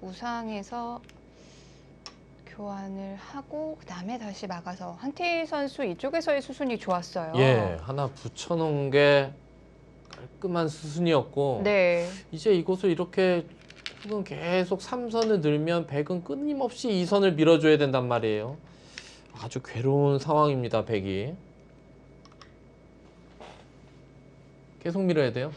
우상에서 교환을 하고 그다음에 다시 막아서 한티 선수 이쪽에서의 수순이 좋았어요. 예, 하나 붙여놓은 게 깔끔한 수순이었고 네. 이제 이곳을 이렇게 흑은 계속 3선을 늘면 백은 끊임없이 2선을 밀어줘야 된단 말이에요. 아주 괴로운 상황입니다, 백이. 계속 밀어야 돼요.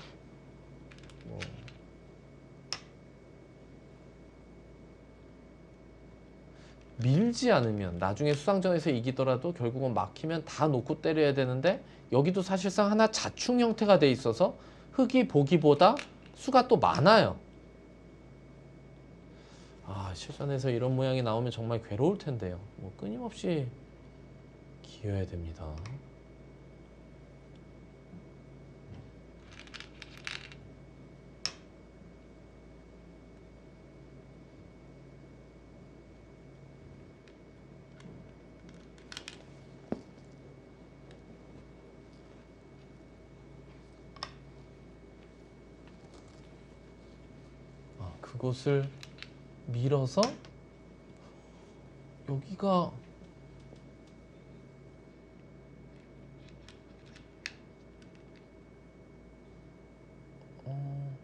밀지 않으면 나중에 수상전에서 이기더라도 결국은 막히면 다 놓고 때려야 되는데 여기도 사실상 하나 자충 형태가 돼 있어서 흙이 보기보다 수가 또 많아요. 아 실전에서 이런 모양이 나오면 정말 괴로울 텐데요. 뭐 끊임없이 기어야 됩니다. 아, 그곳을 밀어서 여기가 어,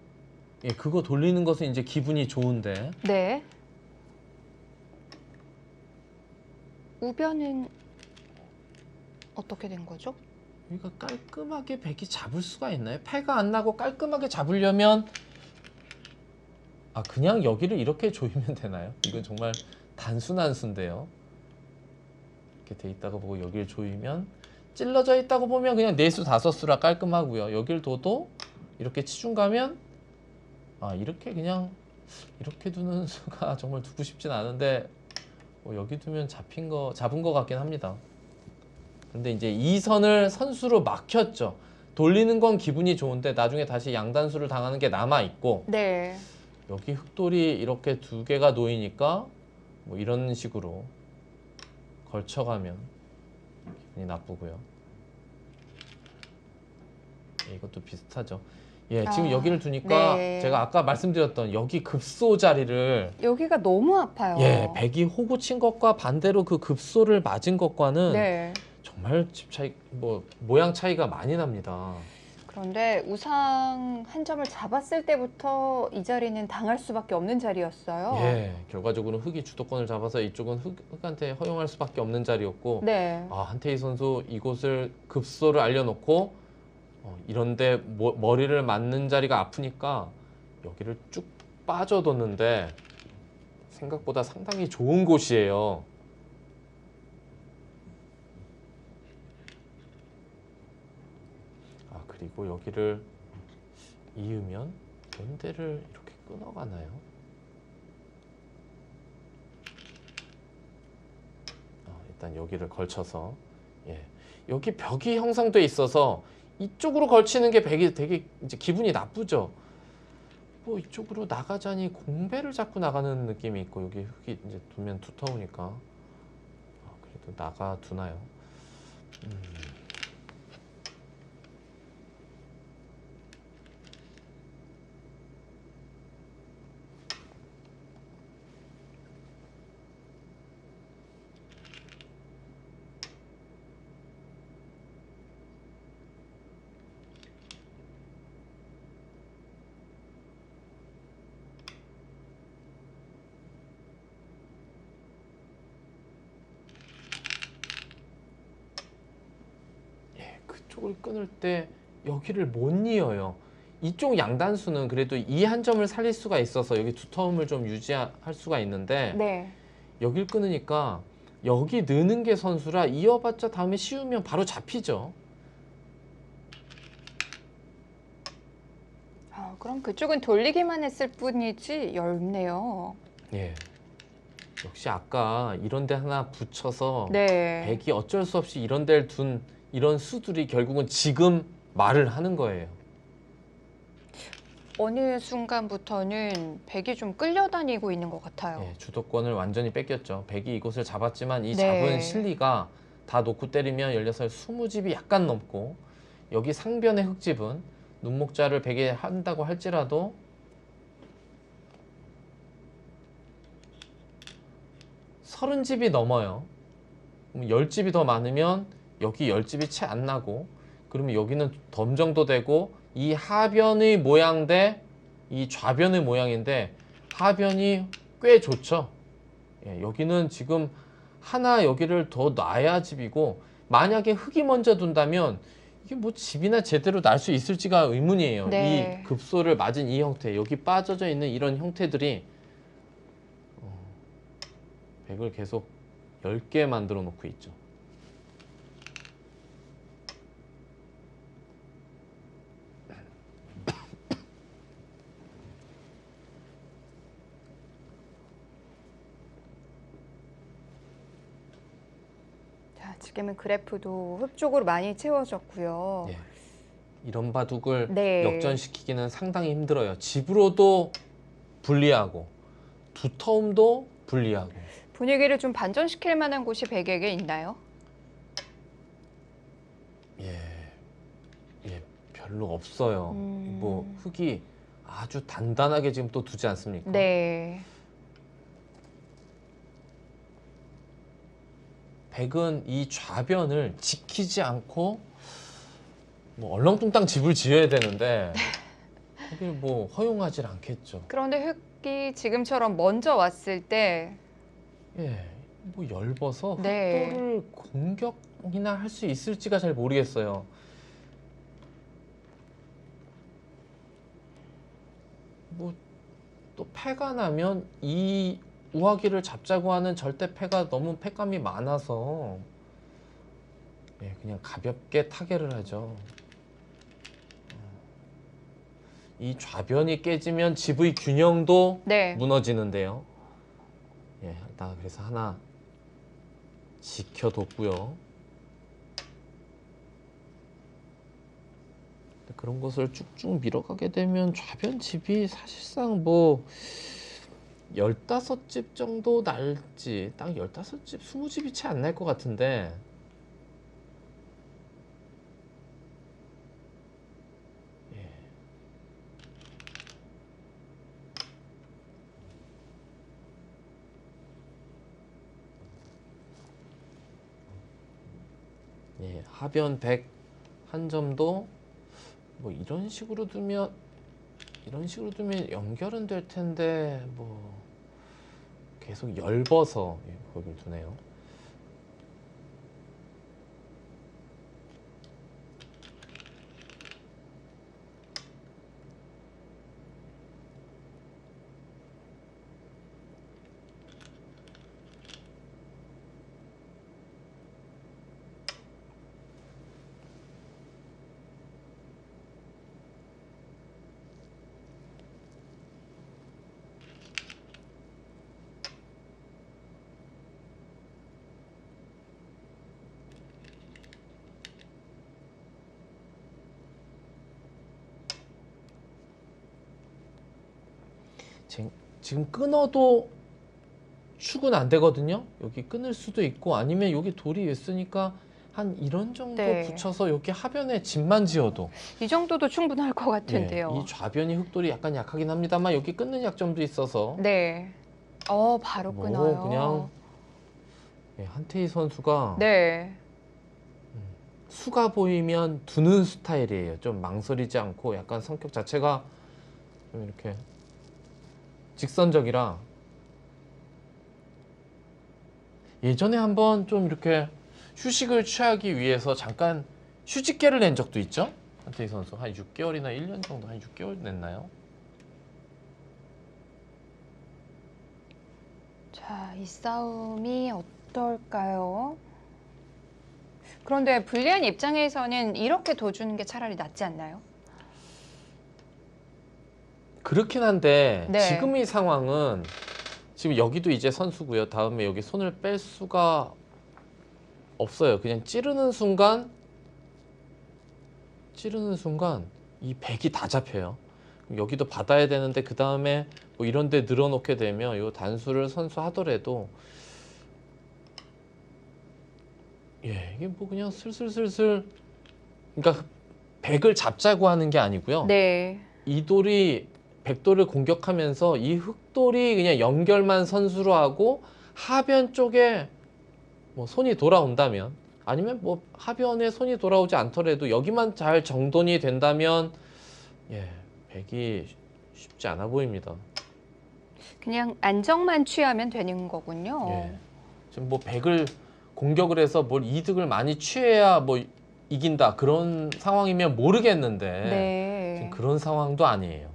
예, 그거 돌리는 것은 이제 기분이 좋은데 네. 우변은 어떻게 된 거죠? 여기가 깔끔하게 백이 잡을 수가 있나요? 패가 안 나고 깔끔하게 잡으려면 아 그냥 여기를 이렇게 조이면 되나요? 이건 정말 단순한 수인데요. 이렇게 돼 있다가 보고 여기를 조이면 찔러져 있다고 보면 그냥 네수 다섯 수라 깔끔하고요. 여기를 둬도 이렇게 치중 가면 아 이렇게 그냥 이렇게 두는 수가 정말 두고 싶진 않은데 뭐 여기 두면 잡힌 거 잡은 거 같긴 합니다. 근데 이제 이 선을 선수로 막혔죠. 돌리는 건 기분이 좋은데 나중에 다시 양단수를 당하는 게 남아 있고 네. 여기 흑돌이 이렇게 두 개가 놓이니까 뭐 이런 식으로 걸쳐가면 기분이 나쁘고요. 예, 이것도 비슷하죠. 예, 지금 아, 여기를 두니까 네. 제가 아까 말씀드렸던 여기 급소 자리를 여기가 너무 아파요. 예, 백이 호구 친 것과 반대로 그 급소를 맞은 것과는 네. 정말 집 차이 뭐 모양 차이가 많이 납니다. 그런데 우상 한 점을 잡았을 때부터 이 자리는 당할 수밖에 없는 자리였어요. 예, 결과적으로 흑이 주도권을 잡아서 이쪽은 흑, 흑한테 허용할 수밖에 없는 자리였고 네. 아, 한태희 선수 이곳을 급소를 알려놓고 어, 이런데 모- 머리를 맞는 자리가 아프니까 여기를 쭉 빠져뒀는데 생각보다 상당히 좋은 곳이에요. 아 그리고 여기를 이으면 연대를 이렇게 끊어가나요? 아, 일단 여기를 걸쳐서 예. 여기 벽이 형성돼 있어서 이쪽으로 걸치는 게 되게 되게 이제 기분이 나쁘죠. 뭐 이쪽으로 나가자니 공배를 잡고 나가는 느낌이 있고 여기 흙이 이제 두면 두터우니까 아, 그래도 나가 두나요? 음. 예, 그쪽을 끊을 때 여기를 못 이어요. 이쪽 양단수는 그래도 이 한 점을 살릴 수가 있어서 여기 두터움을 좀 유지할 수가 있는데 네. 여길 끊으니까 여기 느는 게 선수라 이어봤자 다음에 씌우면 바로 잡히죠. 아, 그럼 그쪽은 돌리기만 했을 뿐이지 얇네요. 예. 역시 아까 이런 데 하나 붙여서 네. 백이 어쩔 수 없이 이런 데를 둔 이런 수들이 결국은 지금 말을 하는 거예요. 어느 순간부터는 백이 좀 끌려다니고 있는 것 같아요. 예, 주도권을 완전히 뺏겼죠. 백이 이곳을 잡았지만 이 네. 잡은 실리가 다 놓고 때리면 16살 20집이 약간 넘고 여기 상변의 흙집은 눈목자를 백에 한다고 할지라도 서른 집이 넘어요. 그럼 열 집이 더 많으면 여기 열 집이 채 안 나고 그러면 여기는 덤 정도 되고 이 하변의 모양 대 이 좌변의 모양인데 하변이 꽤 좋죠. 예, 여기는 지금 하나 여기를 더 놔야 집이고 만약에 흙이 먼저 둔다면 이게 뭐 집이나 제대로 날 수 있을지가 의문이에요. 네. 이 급소를 맞은 이 형태, 여기 빠져져 있는 이런 형태들이 어, 백을 계속 10개 만들어 놓고 있죠. 자, 지금은 그래프도 흙 쪽으로 많이 채워졌고요. 예. 이런 바둑을 네. 역전시키기는 상당히 힘들어요. 집으로도 불리하고 두터움도 불리하고 분위기를 좀 반전시킬 만한 곳이 백에게 있나요? 예, 예, 별로 없어요. 음. 뭐 흙이 아주 단단하게 지금 또 두지 않습니까? 네. 백은 이 좌변을 지키지 않고 뭐 얼렁뚱땅 집을 지어야 되는데 거길 뭐 허용하지 않겠죠. 그런데 흙이 지금처럼 먼저 왔을 때 예, 뭐 넓어서 네. 흑도를 공격이나 할 수 있을지가 잘 모르겠어요. 뭐 또 패가 나면 이 우하기를 잡자고 하는 절대 패가 너무 패감이 많아서 예, 그냥 가볍게 타결을 하죠. 어. 이 좌변이 깨지면 집의 균형도 네. 무너지는데요. 예, 일단 그래서 하나 지켜뒀고요. 그런 것을 쭉쭉 밀어가게 되면 좌변 집이 사실상 뭐 15집 정도 날지 딱 15집, 20집이 채 안 날 것 같은데 예. 예, 하변 100 한 점도 뭐 이런 식으로 두면 이런 식으로 두면 연결은 될 텐데 뭐 계속 예, 거기를 두네요. 지금 끊어도 축은 안 되거든요. 여기 끊을 수도 있고 아니면 여기 돌이 있으니까 한 이런 정도 네. 붙여서 여기 하변에 집만 지어도 이 정도도 충분할 것 같은데요. 예, 이 좌변이 흙돌이 약간 약하긴 합니다만 여기 끊는 약점도 있어서 네. 어, 바로 뭐 끊어요. 그냥 예, 한태희 선수가 네. 수가 보이면 두는 스타일이에요. 좀 망설이지 않고 약간 성격 자체가 좀 이렇게 직선적이라 예전에 한번 좀 이렇게 휴식을 취하기 위해서 잠깐 휴직계를 낸 적도 있죠. 한태희 선수 한 6개월이나 1년 정도 한 6개월 냈나요? 자, 이 싸움이 어떨까요? 그런데 불리한 입장에서는 이렇게 둬주는 게 차라리 낫지 않나요? 그렇긴 한데 네. 지금 이 상황은 지금 여기도 이제 선수고요. 다음에 여기 손을 뺄 수가 없어요. 그냥 찌르는 순간 찌르는 순간 이 백이 다 잡혀요. 여기도 받아야 되는데 그 다음에 뭐 이런 데 늘어놓게 되면 이 단수를 선수 하더라도 예 이게 뭐 그냥 슬슬슬슬 그러니까 백을 잡자고 하는 게 아니고요. 네. 이 돌이 백돌을 공격하면서 이 흑돌이 그냥 연결만 선수로 하고 하변 쪽에 뭐 손이 돌아온다면 아니면 뭐 하변에 손이 돌아오지 않더라도 여기만 잘 정돈이 된다면 예, 백이 쉽지 않아 보입니다. 그냥 안정만 취하면 되는 거군요. 예. 지금 뭐 백을 공격을 해서 뭘 이득을 많이 취해야 뭐 이긴다 그런 상황이면 모르겠는데 네. 지금 그런 상황도 아니에요.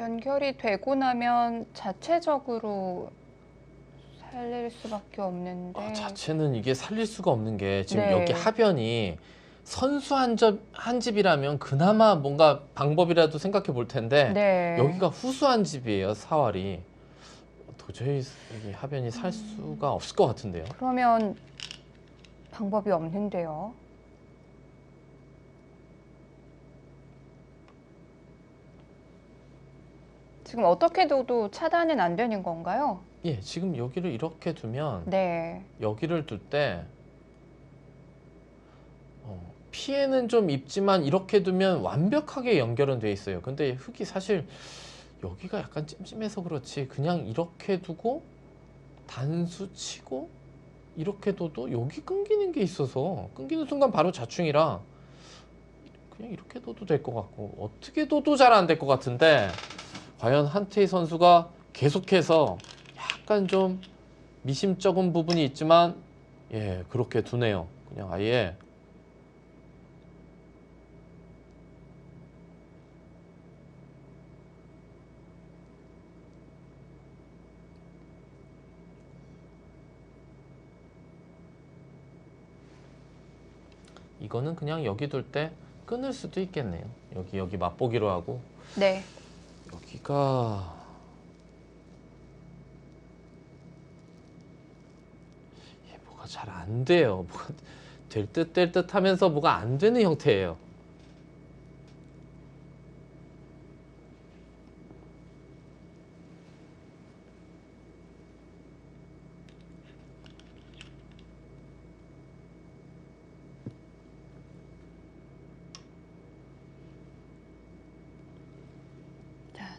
연결이 되고 나면 자체적으로 살릴 수밖에 없는데. 아, 자체는 이게 살릴 수가 없는 게 지금 네. 여기 하변이 선수 한, 집, 한 집이라면 그나마 뭔가 방법이라도 생각해 볼 텐데 네. 여기가 후수 한 집이에요 사활이 도저히 이 하변이 살 수가 없을 것 같은데요. 그러면 방법이 없는데요. 지금 어떻게 둬도 차단은 안 되는 건가요? 예, 지금 여기를 이렇게 두면 네. 여기를 둘때 어, 피해는 좀 입지만 이렇게 두면 완벽하게 연결은 돼 있어요. 근데 흙이 사실 여기가 약간 찜찜해서 그렇지 그냥 이렇게 두고 단수 치고 이렇게 둬도 여기 끊기는 게 있어서 끊기는 순간 바로 자충이라 그냥 이렇게 둬도 될 것 같고 어떻게 둬도 잘 안 될 것 같은데 과연 한태희 선수가 계속해서 약간 좀 미심쩍은 부분이 있지만 예 그렇게 두네요. 그냥 아예 이거는 그냥 여기 둘 때 끊을 수도 있겠네요. 여기 여기 맛보기로 하고 네. 여기가 얘 뭐가 잘 안 돼요. 뭐가 될 듯 될 듯 하면서 뭐가 안 되는 형태예요.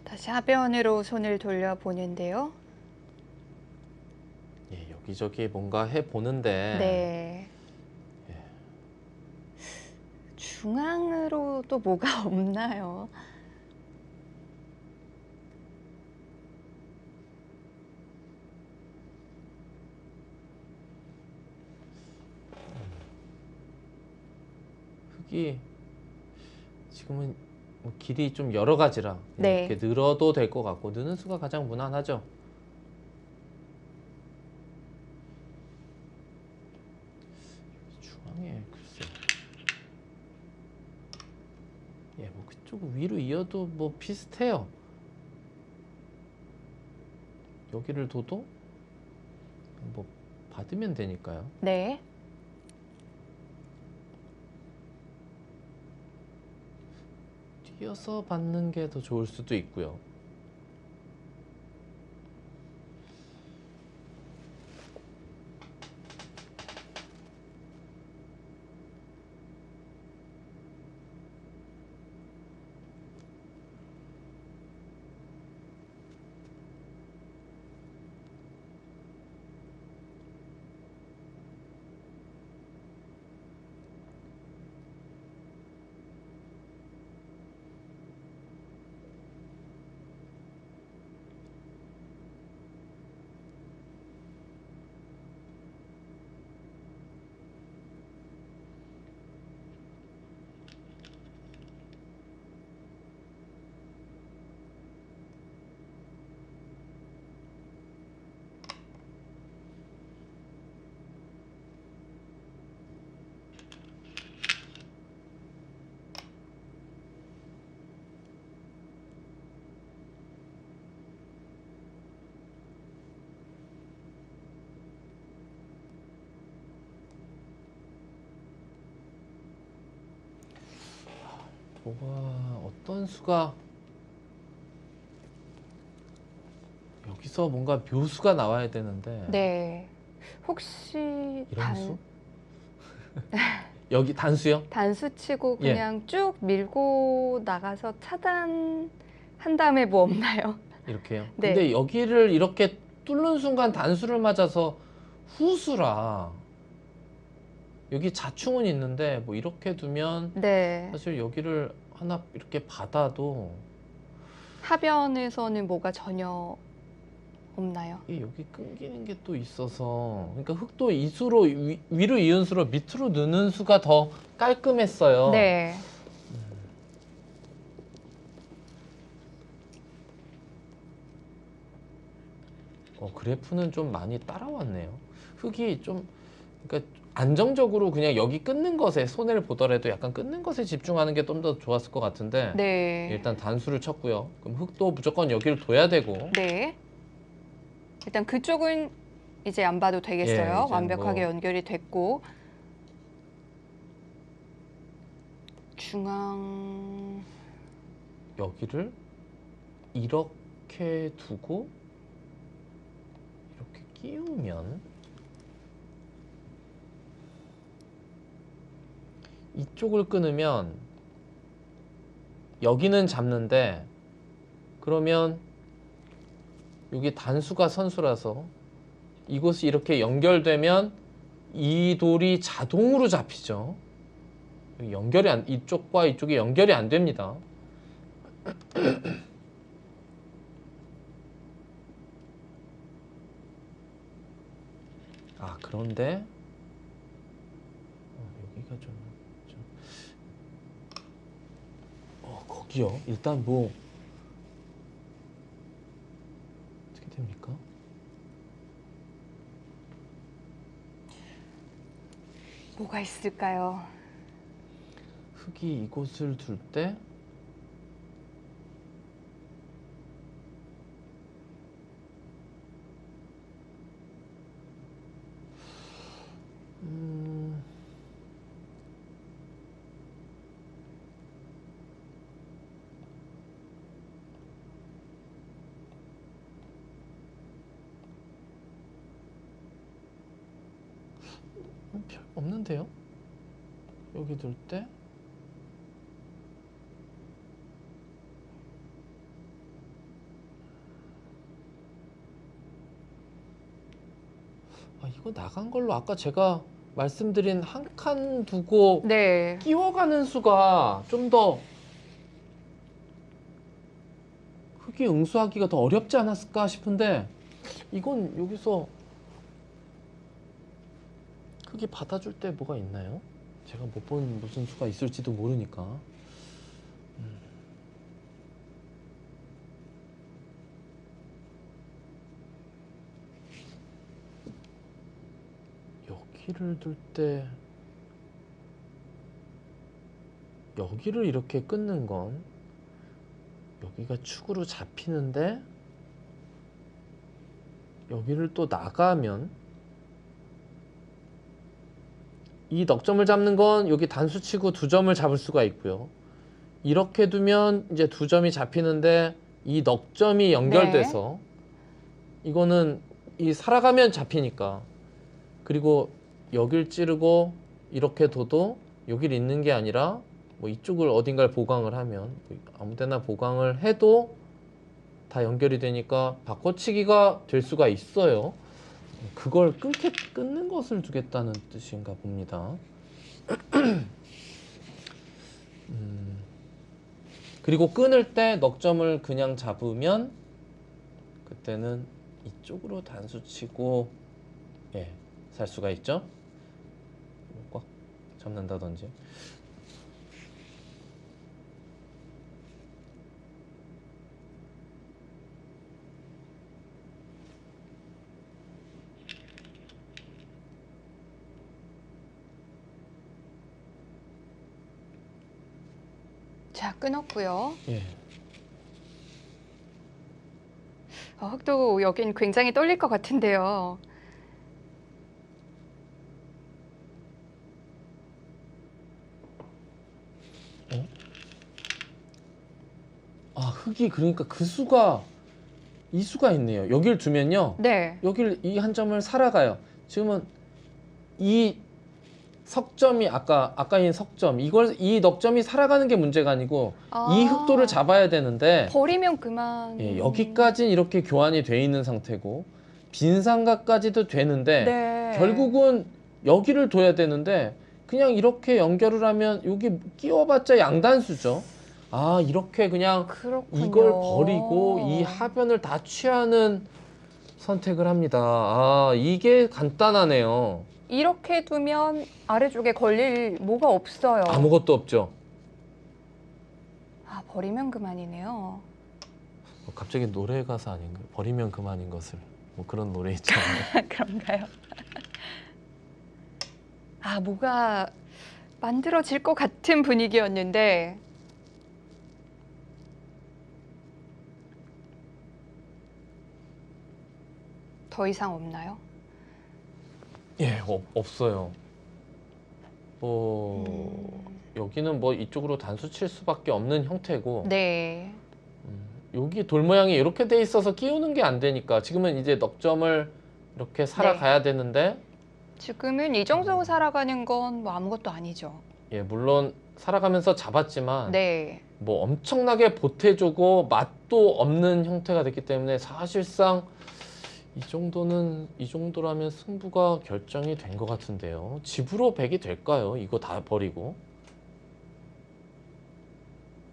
다시 하변으로 손을 돌려 보는데요. 예, 여기저기 뭔가 해 보는데 네. 예. 중앙으로 또 뭐가 없나요? 흙이 지금은 뭐 길이 좀 여러 가지라 네. 이렇게 늘어도 될 것 같고 느는 수가 가장 무난하죠. 중앙에 글쎄. 예, 뭐 그쪽 위로 이어도 뭐 비슷해요. 여기를 둬도 뭐 받으면 되니까요. 네. 뛰어서 받는 게 더 좋을 수도 있고요. 뭐가 어떤 수가 여기서 뭔가 묘수가 나와야 되는데 네. 혹시 이런 단, 수? 여기 단수요? 단수 치고 예. 그냥 쭉 밀고 나가서 차단한 다음에 뭐 없나요? 이렇게요. 네. 근데 여기를 이렇게 뚫는 순간 단수를 맞아서 후수라 여기 자충은 있는데 뭐 이렇게 두면 네. 사실 여기를 하나 이렇게 받아도 하변에서는 뭐가 전혀 없나요? 이게 여기 끊기는 게 또 있어서 그러니까 흙도 이수로 위, 위로 이은 수로 밑으로 느는 수가 더 깔끔했어요. 네. 어, 그래프는 좀 많이 따라왔네요. 흙이 좀 그러니까 안정적으로 그냥 여기 끊는 것에 손해를 보더라도 약간 끊는 것에 집중하는 게 좀 더 좋았을 것 같은데 네. 일단 단수를 쳤고요. 그럼 흙도 무조건 여기를 둬야 되고 네. 일단 그쪽은 이제 안 봐도 예, 되겠어요. 이제 완벽하게 뭐- 연결이 됐고 중앙 여기를 이렇게 두고 이렇게 끼우면 이쪽을 끊으면 여기는 잡는데 그러면 여기 단수가 선수라서 이곳이 이렇게 연결되면 이 돌이 자동으로 잡히죠. 연결이 안 이쪽과 이쪽이 연결이 안 됩니다. 아 그런데 어, 여기가 좀, 좀... 어 거기요 일단 뭐 어떻게 됩니까? 뭐가 있을까요? 흙이 이곳을 둘때 별 없는데요? 여기 둘 때? 아, 이거 나간 걸로 아까 제가 말씀드린 한 칸 두고 네. 끼워가는 수가 좀더 흙이 응수하기가 더 어렵지 않았을까 싶은데 이건 여기서 흙이 받아줄 때 뭐가 있나요? 제가 못 본 무슨 수가 있을지도 모르니까 음. 여기를 둘 때 여기를 이렇게 끊는 건 여기가 축으로 잡히는데 여기를 또 나가면 이 넉점을 잡는 건 여기 단수치고 두 점을 잡을 수가 있고요. 이렇게 두면 이제 두 점이 잡히는데 이 넉점이 연결돼서 이거는 이 살아가면 잡히니까 그리고 여길 찌르고 이렇게 둬도 여길 있는 게 아니라 뭐 이쪽을 어딘가를 보강을 하면 뭐 아무데나 보강을 해도 다 연결이 되니까 바꿔치기가 될 수가 있어요. 그걸 끊게, 끊는 것을 두겠다는 뜻인가 봅니다. 음, 그리고 끊을 때 넉점을 그냥 잡으면 그때는 이쪽으로 단수 치고 예, 살 수가 있죠. 꽉 잡는다든지. 자, 끊었고요. 예. 어, 흙도 여긴 굉장히 떨릴 것 같은데요. 흑이 그러니까 그 수가 이 수가 있네요. 여기를 두면요. 네. 여기를 이한 점을 살아가요. 지금은 이 석점이 아까 아까인 석점 이걸 이 넉점이 살아가는 게 문제가 아니고 아, 이 흑도를 잡아야 되는데 버리면 그만. 예, 여기까지는 이렇게 교환이 돼 있는 상태고 빈 상가까지도 되는데 네. 결국은 여기를 둬야 되는데 그냥 이렇게 연결을 하면 여기 끼워봤자 양단수죠. 아 이렇게 그냥 그렇군요. 이걸 버리고 이 하변을 다 취하는 선택을 합니다. 아 이게 간단하네요. 이렇게 두면 아래쪽에 걸릴 뭐가 없어요. 아무것도 없죠. 아, 버리면 그만이네요. 어, 갑자기 노래 가사 아닌가? 버리면 그만인 것을 뭐 그런 노래 있잖아요. 그런가요? 아, 뭐가 만들어질 것 같은 분위기였는데 더 이상 없나요? 예, 없, 없어요. 뭐 음. 여기는 뭐 이쪽으로 단수 칠 수밖에 없는 형태고 네. 음, 여기 돌 모양이 이렇게 돼 있어서 끼우는 게 안 되니까 지금은 이제 넉점을 이렇게 살아가야 되는데 지금은 이 정도 살아가는 건 뭐 아무것도 아니죠. 예, 물론 살아가면서 잡았지만 네. 뭐 엄청나게 보태주고 맛도 없는 형태가 됐기 때문에 사실상 이 정도는 이 정도라면 승부가 결정이 된 것 같은데요. 집으로 백이 될까요? 이거 다 버리고